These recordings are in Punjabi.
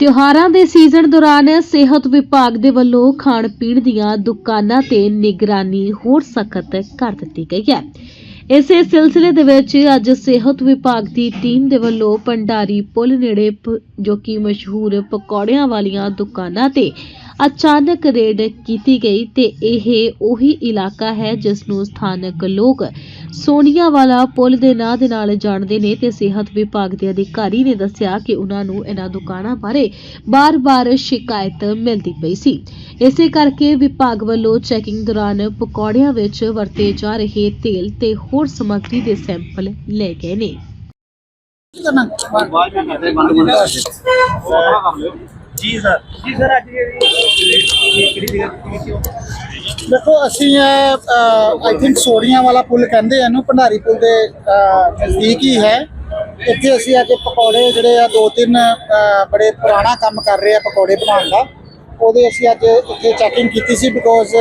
ਤਿਉਹਾਰਾਂ ਦੇ ਸੀਜ਼ਨ ਦੌਰਾਨ ਸਿਹਤ ਵਿਭਾਗ ਦੇ ਵੱਲੋਂ ਖਾਣ ਪੀਣ ਦੀਆਂ ਦੁਕਾਨਾਂ ਤੇ ਨਿਗਰਾਨੀ ਹੋਰ ਸਖਤ ਕਰ ਦਿੱਤੀ ਗਈ ਹੈ। ਇਸੇ ਸਿਲਸਿਲੇ ਦੇ ਵਿੱਚ ਅੱਜ ਸਿਹਤ ਵਿਭਾਗ ਦੀ ਟੀਮ ਦੇ ਵੱਲੋਂ ਭੰਡਾਰੀ ਪੁਲ ਨੇੜੇ ਪ- ਜੋ ਕਿ ਮਸ਼ਹੂਰ ਪਕੌੜਿਆਂ ਵਾਲੀਆਂ ਦੁਕਾਨਾਂ ਤੇ ਅਚਾਨਕ ਰੇਡ ਕੀਤੀ ਗਈ ਤੇ ਇਹ ਉਹੀ ਇਲਾਕਾ ਹੈ ਜਿਸ ਨੂੰ ਸਥਾਨਕ ਲੋਕ ਸੋਨੀਆ ਵਾਲਾ ਪੁਲ ਦੇ ਨਾਂ ਦੇ ਨਾਲ ਜਾਣਦੇ ਨੇ ਤੇ ਸਿਹਤ ਵਿਭਾਗ ਦੇ ਅਧਿਕਾਰੀ ਨੇ ਦੱਸਿਆ ਕਿ ਉਹਨਾਂ ਨੂੰ ਇਹਨਾਂ ਦੁਕਾਨਾਂ ਬਾਰੇ ਬਾਰ-ਬਾਰ ਸ਼ਿਕਾਇਤ ਮਿਲਦੀ ਪਈ ਸੀ। ਇਸੇ ਕਰਕੇ ਵਿਭਾਗ ਵੱਲੋਂ ਚੈਕਿੰਗ ਦੌਰਾਨ ਪਕੌੜਿਆਂ ਵਿੱਚ ਵਰਤੇ ਜਾ ਰਹੇ ਤੇਲ ਤੇ ਹੋਰ ਸਮੱਗਰੀ ਦੇ ਸੈਂਪਲ ਲਏ ਗਏ ਨੇ। ਜੀ ਸਰ। ਜੀ ਅੱਜ ਜਿਹੜੀ ਦੇਖੋ ਅਸੀਂ ਆਈ ਥਿੰਕ ਸੋੜੀਆਂ ਵਾਲਾ ਪੁਲ ਕਹਿੰਦੇ ਆ ਇਹਨੂੰ ਭੰਡਾਰੀ ਪੁਲ ਦੇ ਨਜ਼ਦੀਕ ਹੀ ਹੈ। ਇੱਥੇ ਅਸੀਂ ਅੱਜ ਪਕੌੜੇ ਜਿਹੜੇ ਆ ਦੋ ਤਿੰਨ ਬੜੇ ਪੁਰਾਣਾ ਕੰਮ ਕਰ ਰਹੇ ਆ ਪਕੌੜੇ ਬਣਾਉਣ ਦਾ। ਉਹਦੇ ਅਸੀਂ ਅੱਜ ਇੱਥੇ ਚੈਕਿੰਗ ਕੀਤੀ ਸੀ ਬਿਕੋਜ਼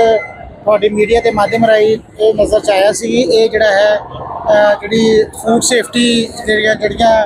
ਤੁਹਾਡੀ ਮੀਡੀਆ ਦੇ ਮਾਧਿਅਮ ਰਾਹੀਂ ਇਹ ਨਜ਼ਰ ਚ ਆਇਆ ਸੀ ਇਹ ਜਿਹੜਾ ਹੈ ਜਿਹੜੀ ਫੂਡ ਸੇਫਟੀ ਜਿਹੜੀਆਂ ਜਿਹੜੀਆਂ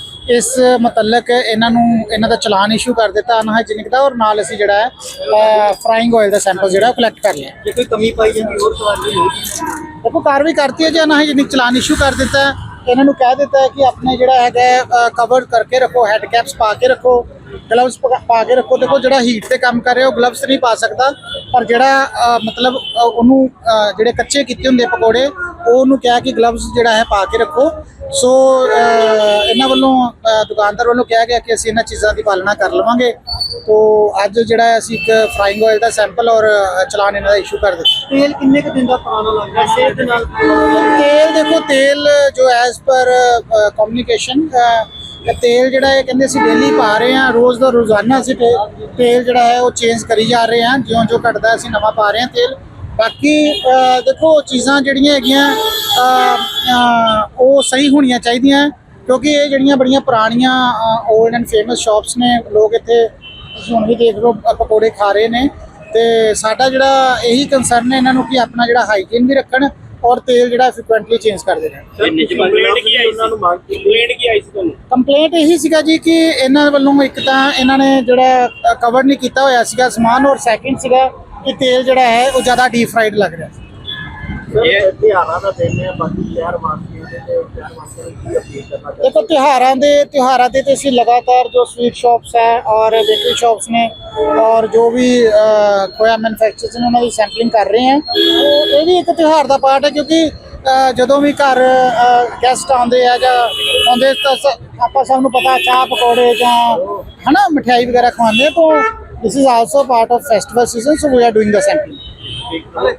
ਇਸ ਮੁਤਲਕ ਇਹਨਾਂ ਨੂੰ ਇਹਨਾਂ ਦਾ ਚਲਾਨ ਇਸ਼ੂ ਕਰ ਦਿੱਤਾ ਅਨਹਾਈਜੀਨਿਕ ਦਾ ਔਰ ਨਾਲ ਅਸੀਂ ਜਿਹੜਾ ਹੈ ਫਰਾਈਂਗ ਆਇਲ ਦਾ ਸੈਂਪਲ ਜਿਹੜਾ ਕਲੈਕਟ ਕਰ ਲਿਆ। ਜੇ ਕੋਈ ਕਮੀ ਪਾਈ ਜਾਂਦੀ ਹੋਰ ਸਵਾਲ ਨਹੀਂ ਦੇਖੋ ਕਾਰਵਾਈ ਕਰਤੀ ਹੈ ਜੀ ਅਨਹਾਈਜੀਨਿਕ ਚਲਾਨ ਇਸ਼ੂ ਕਰ ਦਿੱਤਾ ਇਹਨਾਂ ਨੂੰ ਕਹਿ ਦਿੱਤਾ ਹੈ ਕਿ ਆਪਣੇ ਜਿਹੜਾ ਹੈਗਾ ਕਵਰ ਕਰਕੇ ਰੱਖੋ ਹੈਡ ਕੈਪਸ ਪਾ ਕੇ ਰੱਖੋ ਗਲਵਸ ਪਾ ਕੇ ਰੱਖੋ। ਦੇਖੋ ਜਿਹੜਾ ਹੀਟ ਤੇ ਕੰਮ ਕਰ ਰਿਹਾ ਉਹ ਗਲਵਸ ਨਹੀਂ ਪਾ ਸਕਦਾ। ਪਰ ਜਿਹੜਾ ਮਤਲਬ ਉਹਨੂੰ ਜਿਹੜੇ ਕੱਚੇ ਕੀਤੇ ਹੁੰਦੇ ਪਕੌੜੇ ਉਹ ਉਹਨੂੰ ਕਿਹਾ ਕਿ ਗਲਵਸ ਜਿਹੜਾ ਹੈ ਪਾ ਕੇ ਰੱਖੋ। ਸੋ ਇਹਨਾਂ ਵੱਲੋਂ ਦੁਕਾਨਦਾਰ ਵੱਲੋਂ ਕਿਹਾ ਗਿਆ ਕਿ ਅਸੀਂ ਇਹਨਾਂ ਚੀਜ਼ਾਂ ਦੀ ਪਾਲਣਾ ਕਰ ਲਵਾਂਗੇ। ਤੋ ਅੱਜ ਜਿਹੜਾ ਅਸੀਂ ਇੱਕ ਫਰਾਈਂਗ ਆਇਲ ਦਾ ਸੈਂਪਲ ਔਰ ਚਲਾਨ ਇਹਨਾਂ ਦਾ ਇਸ਼ੂ ਕਰ ਦਿੱਤਾ। ਤੇਲ ਕਿੰਨੇ ਕੁ ਦਿਨ ਦਾ ਪੁਰਾਣਾ ਲੱਗਦਾ ਸਿਹਤ ਦੇ ਨਾਲ ਤੇਲ ਦੇਖੋ ਤੇਲ ਜੋ ਐਸ ਪਰ ਕਮਿਊਨੀਕੇਸ਼ਨ ਤੇਲ ਜਿਹੜਾ ਇਹ ਕਹਿੰਦੇ ਅਸੀਂ ਡੇਲੀ ਪਾ ਰਹੇ ਹਾਂ ਰੋਜ਼ ਦਾ ਰੋਜ਼ਾਨਾ ਅਸੀਂ ਤੇਲ ਜਿਹੜਾ ਹੈ ਉਹ ਚੇਂਜ ਕਰੀ ਜਾ ਰਹੇ ਹਾਂ। ਜਿਉਂ ਜਿਉਂ ਘਟਦਾ ਅਸੀਂ ਨਵਾਂ ਪਾ ਰਹੇ ਹਾਂ ਤੇਲ। ਬਾਕੀ ਦੇਖੋ ਚੀਜ਼ਾਂ ਜਿਹੜੀਆਂ ਹੈਗੀਆਂ ਉਹ ਸਹੀ ਹੋਣੀਆਂ ਚਾਹੀਦੀਆਂ ਕਿਉਂਕਿ ਇਹ ਜਿਹੜੀਆਂ ਬੜੀਆਂ ਪੁਰਾਣੀਆਂ 올ਡ ਐਂਡ ਫੇਮਸ ਸ਼ਾਪਸ ਨੇ ਲੋਕ ਇੱਥੇ ਤੁਸੀਂ ਹੁਣ ਵੀ ਦੇਖ ਲਓ ਪਕੌੜੇ ਖਾ ਰਹੇ ਨੇ ਤੇ ਸਾਡਾ ਜਿਹੜਾ ਇਹੀ ਕੰਸਰਨ ਹੈ ਇਹਨਾਂ ਨੂੰ ਕਿ ਆਪਣਾ ਜਿਹੜਾ ਹਾਈਜੀਨ ਵੀ ਰੱਖਣ ਔਰ ਤੇਲ ਜਿਹੜਾ ਫ੍ਰੀਕੁਐਂਟਲੀ ਚੇਂਜ ਕਰਦੇ ਰਹਿਣ। ਕੰਪਲੇਂਟ ਕੀ ਆਈ ਉਹਨਾਂ ਨੂੰ ਮੰਗ ਕੰਪਲੇਂਟ ਕੀ ਆਈ ਸੀ ਤੁਹਾਨੂੰ? ਕੰਪਲੇਂਟ ਇਹੀ ਸੀਗਾ ਜੀ ਕਿ ਇਹਨਾਂ ਵੱਲੋਂ ਇੱਕ ਤਾਂ ਇਹਨਾਂ ਨੇ ਜਿਹੜਾ ਕਵਰ ਨਹੀਂ ਕੀਤਾ ਹੋਇਆ ਸੀਗਾ ਸਮਾਨ ਔਰ ਸੈਕਿੰਡ ਸੀਗਾ ਕਿ ਤੇਲ ਜਿਹੜਾ ਹੈ ਉਹ ਜ਼ਿਆਦਾ ਡੀਪ ਫਰਾਈਡ ਲੱਗ ਰਿਹਾ ਸੀ। ਤਿਹਾਰਾਂ ਦਾ ਤੇ ਦੇਖੋ ਤਿਉਹਾਰਾਂ ਦੇ ਤਿਉਹਾਰਾਂ ਤੇ ਅਸੀਂ ਲਗਾਤਾਰ ਜੋ ਸਵੀਟ ਸ਼ਾਪਸ ਹੈ ਔਰ ਬੇਕਰੀ ਸ਼ਾਪਸ ਨੇ ਔਰ ਜੋ ਵੀ ਅਹ, ਖੋਇਆ ਮੈਨੂਫੈਕਚਰਰਸ ਨੇ ਉਹਨਾਂ ਦੀ ਸੈਂਪਲਿੰਗ ਕਰ ਰਹੇ ਹਾਂ। ਉਹ ਇਹ ਵੀ ਇੱਕ ਤਿਉਹਾਰ ਦਾ ਪਾਰਟ ਹੈ ਕਿਉਂਕਿ ਜਦੋਂ ਵੀ ਘਰ ਗੈਸਟ ਆਉਂਦੇ ਆ ਜਾਂ ਆਉਂਦੇ ਤਾਂ ਆਪਾਂ ਸਭ ਨੂੰ ਪਤਾ ਚਾਹ ਪਕੌੜੇ ਜਾਂ ਹਨਾ ਮਠਿਆਈ ਵਗੈਰਾ ਖਵਾਉਂਦੇ ਆ ਤਾਂ this is also part of festival season so we are doing the sampling ਕੋਈ ਕਾਰਵਾਈ